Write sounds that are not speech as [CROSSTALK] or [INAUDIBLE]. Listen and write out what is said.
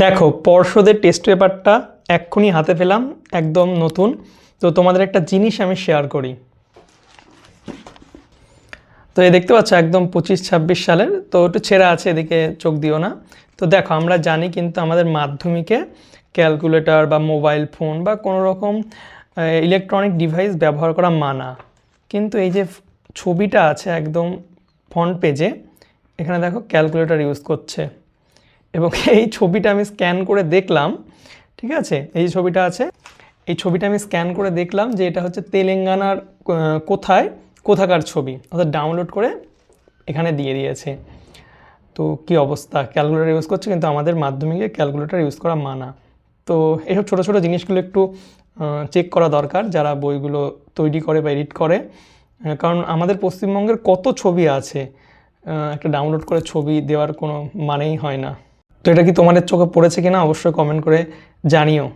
দেখো, পর্ষদের টেস্ট পেপারটা এক্ষুনি হাতে পেলাম, একদম নতুন। তো তোমাদের একটা জিনিস আমি শেয়ার করি। তো এই দেখতে পাচ্ছ, একদম পঁচিশ ছাব্বিশ সালের। তো একটু ছেঁড়া আছে, এদিকে চোখ দিও না। তো দেখো, আমরা জানি কিন্তু আমাদের মাধ্যমিকে ক্যালকুলেটর বা মোবাইল ফোন বা কোনো রকম ইলেকট্রনিক ডিভাইস ব্যবহার করা মানা। কিন্তু এই যে ছবিটা আছে একদম ফ্রন্ট পেজে এখানে দেখো ক্যালকুলেটর ইউজ করছে। এবং [LAUGHS] এই ছবিটা আমি স্ক্যান করে দেখলাম, ঠিক আছে? এই ছবিটা আছে। এই ছবিটা আমি স্ক্যান করে দেখলাম যে এটা হচ্ছে তেলেঙ্গানার কোথায়? কোথাকার ছবি। অর্থাৎ ডাউনলোড করে এখানে দিয়ে দিয়েছে। তো কি অবস্থা? ক্যালকুলেটার ইউজ করছে কিন্তু আমাদের মাধ্যমিকে ক্যালকুলেটর ইউজ করা মানা। তো এইসব ছোটো ছোটো জিনিসগুলো একটু চেক করা দরকার যারা বইগুলো তৈরি করে বা এডিট করে। কারণ আমাদের পশ্চিমবঙ্গের কত ছবি আছে? একটা ডাউনলোড করে ছবি দেওয়ার কোনো মানেই হয় না। তো এটা কি তোমাদের চোখে পড়েছে কিনা অবশ্যই কমেন্ট করে জানিও।